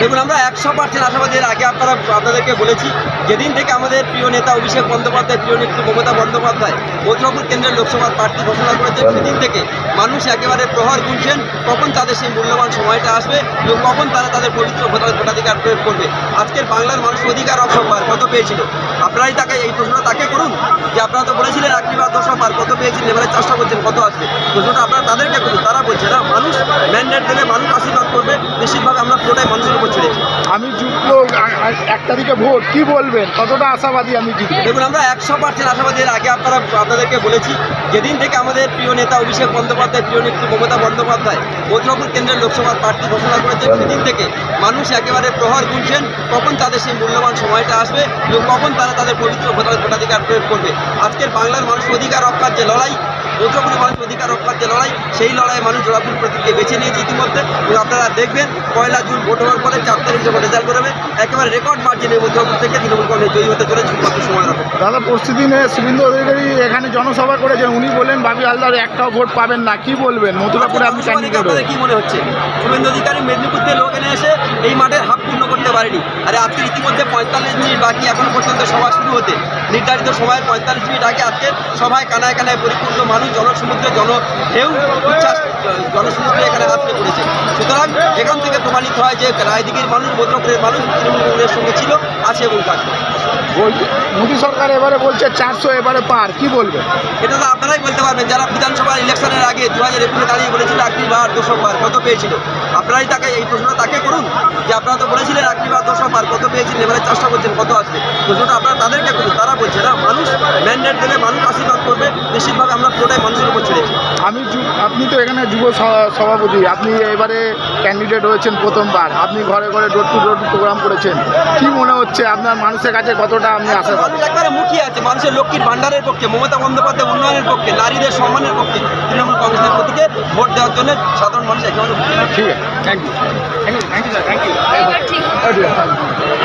দেখুন আমরা একশো পার্সেন্ট আশাবাদী। এর আগে আপনারা আপনাদেরকে বলেছি যেদিন থেকে আমাদের প্রিয় নেতা অভিষেক বন্দ্যোপাধ্যায় প্রিয় নেত্রী মমতা বন্দ্যোপাধ্যায় মথুরাপুর কেন্দ্রের লোকসভার প্রার্থী ঘোষণা করেছে সেদিন থেকে মানুষ একেবারে প্রহর গুনছেন কখন তাদের সেই মূল্যবান সময়টা আসবে এবং কখন তারা তাদের পবিত্র ভোটাধিকার প্রয়োগ করবে। আজকের বাংলার মানুষ অধিকার অসম্পার কত পেয়েছিল? আপনারাই তাকে এই প্রশ্নটা তাকে করুন যে আপনারা তো বলেছিলেন একটি বা দশ পার কত পেয়েছিলেন এবারে চেষ্টা করছেন কত আসবে? প্রশ্নটা আপনারা তাদেরকে করুন তারা বলছে না মানুষ ম্যান্ডেট দেবে মানুষ আশীর্বাদ করবে নিশ্চিতভাবে আমরা পুরোটাই মানুষের উপর আমি যুক্ত এক তারিখে ভোট কি বলবেন? কতটা আশাবাদী আমি জিতবো? দেখুন আমরা একশো পার্সেন্ট আশাবাদী আগে আপনারা আপনাদেরকে বলেছি যেদিন থেকে আমাদের প্রিয় নেতা অভিষেক বন্দ্যোপাধ্যায় প্রিয় নেত্রী মমতা বন্দ্যোপাধ্যায় মথুরাপুর কেন্দ্রের লোকসভার প্রার্থী ঘোষণা করেছে সেদিন থেকে মানুষ একেবারে প্রহর গুনছেন কখন তাদের সেই মূল্যবান সময়টা আসবে এবং কখন তারা তাদের পবিত্র ভোটাধিকার প্রয়োগ করবে। আজকের বাংলার মানুষ অধিকার রক্ষার যে লড়াই মথুরাপুরের মানুষ অধিকার রক্ষার যে লড়াই সেই লড়াইয়ে মানুষ জোড়াপুর প্রতীককে বেছে নিয়েছে ইতিমধ্যে। এবং আপনারা দেখবেন পয়লা জুন ভোট হওয়ার পরে চার তারিখ যখন রেজাল্ট করবে একেবারে রেকর্ড মার্জিনে মথুরাপুর থেকে তৃণমূল কংগ্রেস জয়ী হতে চলেছে। শুধুমাত্র সময় রাখো। দাদা নিয়ে শুভেন্দু অধিকারী এখানে জনসভা করেছেন উনি বলেন বাবি হালদার একটাও ভোট পাবেন না। কি বলবেন? মথুরাপুরে আপনি আপনাদের কি মনে হচ্ছে? শুভেন্দু অধিকারী মেদিনীপুর থেকে লোক এনে এসে এই মাঠের হাফ পূর্ণ করতে পারেনি। আরে আজকে ইতিমধ্যে পঁয়তাল্লিশ মিনিট বাকি এখনও পর্যন্ত সভা শুরু হতে। নির্ধারিত সময়ের পঁয়তাল্লিশ মিনিট আগে আজকে সভায় কানায় কানায় পরিপূর্ণ মানুষ জনসমুদ্রে জন ঢেউ উচ্ছ্বাস জনসমুদ্রে এখানে আসতে পড়েছে। সুতরাং এখান থেকে প্রমাণিত হয় যে রায়দিঘির মানুষ মধ্যপুরের মানুষ তৃণমূল কংগ্রেসের সঙ্গে ছিল আছে এবং থাকবে মোদী সরকার এবারে বলছে চারশো এবারে পার কি বলবে এটা তো আপনারাই বলতে পারবেন যারা বিধানসভা ইলেকশনের আগে দু হাজার একুশে দাঁড়িয়ে বলেছিল একটি বার দুশো বার কত পেয়েছিল? আপনারাই তাকে এই প্রশ্নটা তাকে করুন যে আপনারা তো বলেছিলেন একটি বার দুশো বার কত পেয়েছিলেন এবারে চেষ্টা করছেন কত আসবে। প্রশ্নটা আপনারা তাদেরকে করুন তারা বলছে না মানুষ ম্যান্ডেট দেবে মানুষ আশীর্বাদ করবে নিশ্চিতভাবে আমরা পুরোটাই মানুষের উপর ছেড়েছি আমি আপনি তো এখানে যুব সভাপতি আপনি এবারে ক্যান্ডিডেট হয়েছেন প্রথমবার আপনি ঘরে ঘরে ডোর টু ডোর প্রোগ্রাম করেছেন। কি মনে হচ্ছে আপনার মানুষের কাছে কতটা আপনি আশা মানুষ একবারে মুখিয়ে আছে মানুষের লক্ষ্মীর ভান্ডারের পক্ষে মমতা বন্দ্যোপাধ্যায় উন্নয়নের পক্ষে নারীদের সম্মানের পক্ষে তৃণমূল কংগ্রেসের প্রতীকে ভোট দেওয়ার জন্য সাধারণ মানুষ একেবারে ঠিক আছে। Thank you thank you thank you thank you